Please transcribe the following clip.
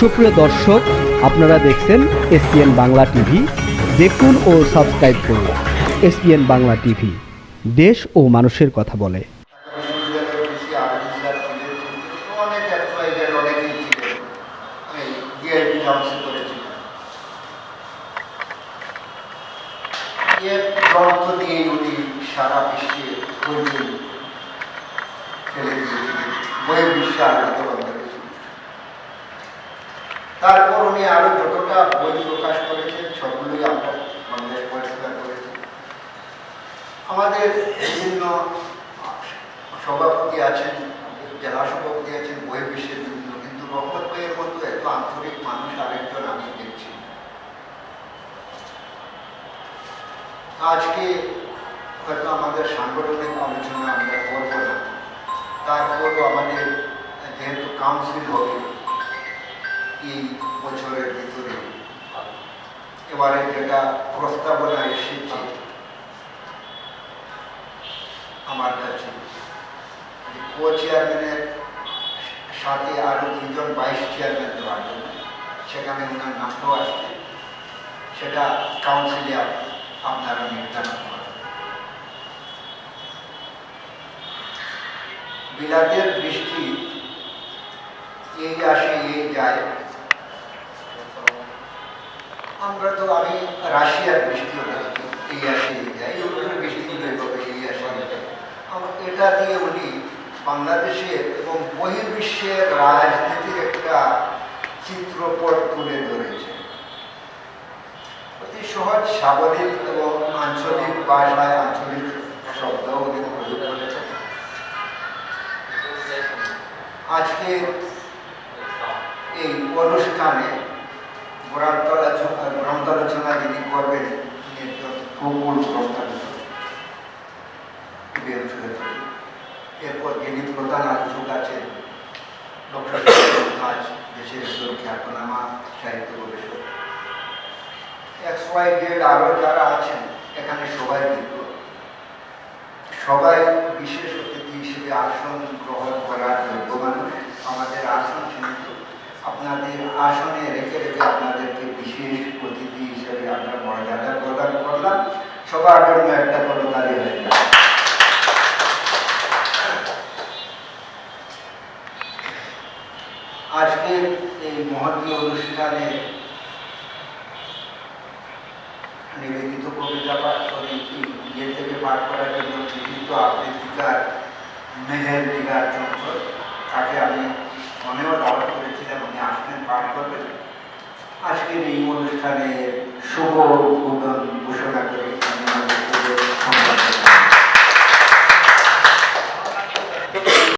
সুপ্রিয় দর্শক, আপনারা দেখছেন এসপিএন বাংলা টিভি। দেখুন ও সাবস্ক্রাইব করুন এসপিএন বাংলা টিভি। দেশ ও মানুষের কথা বলে। সারা বিশ্বে বই তারপর উনি আরও যতটা বই প্রকাশ করেছেন, সবগুলোই আমরা বাংলাদেশ পরিষ্কার করেছি। আমাদের বিভিন্ন সভাপতি আছেন জেলা সভাপতি আছেন বই বিশ্বের বিভিন্ন কিন্তু রহমত বইয়ের মতো এত আন্তরিক মানুষ আরেকজন আমি দেখছি। আজকে হয়তো আমাদের সাংগঠনিক আলোচনা আমরা করব না। তারপরও আমাদের যেহেতু কাউন্সিল হবে এই বছরের ভিতরে। এবারে যেটা প্রস্তাবনা এসেছে। আমার কাছে। কো চেয়ারম্যানের সাথে আরও দুজন ভাইস চেয়ারম্যান দেওয়ার জন্য সেখানে ওনার নামটাও আসবে সেটা কাউন্সিলে আপনারা নির্ধারণ করেন। বিলাতের বৃষ্টি এই আসে, এই যায়। আমরা তো, আমি রাশিয়ার বৃষ্টিও দেখি এই আসে ইউরোপের বৃষ্টিগুলো এই আসে এটা দিয়ে উনি বাংলাদেশের এবং বহির্বিশ্বের রাজনীতির একটা চিত্রপট তুলে ধরেছে। অতি সহজ, সাবলীল এবং আঞ্চলিক ভাষায় আঞ্চলিক শব্দ উনি প্রয়োগ করেছেন। আজকে এই অনুষ্ঠানে একজন প্রবল গ্রন্থালোচনা আছেন এখানে সবাই বিজ্ঞ সবাই বিশেষ আসন গ্রহণ করার যোগ্য আমাদের আসন সীমিত। আপনাদের আসনে রেখে রেখে আপনাদেরকে বিশেষ অতিথি হিসেবে আমরা মর্যাদা করলাম সবার জন্য একটা করতালি হয়ে যায় আজকের এই মহতী অনুষ্ঠানে নিবেদিত কবিতা পাঠ করে ইয়ে থেকে পাঠ করার জন্য বিশিষ্ট আবৃত্তিকার মেহের দিগার চন্দ্র তাকে আমি মনেও দাওয়াত করেছিলাম উনি আসবেন পাঠ করবেন। আজকের এই অনুষ্ঠানে 如果我们不是在